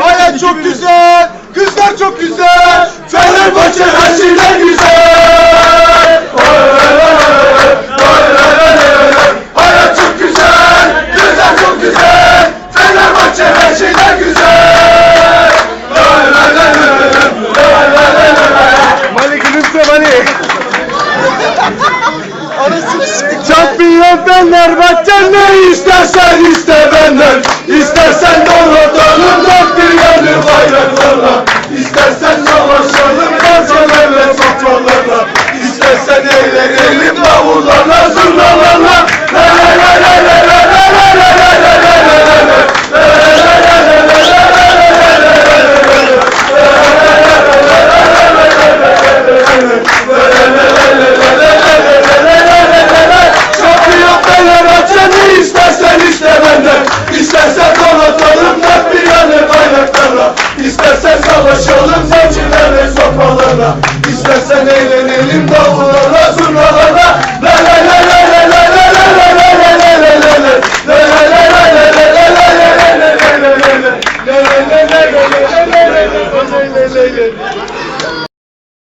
Hayat çok güzel, kızlar çok güzel. Fenerbahçe her şeyden güzel. Hayat çok güzel, kızlar çok güzel. Fenerbahçe her şeyden güzel. Mali gülümse Mali. İstersen bayraklarla. İstersen savaşalım gazelerle, sofralarla. İstersen eğlenelim davullarla, zurnalarla. La la la la la la la la la la la La la la la la la la la la la la la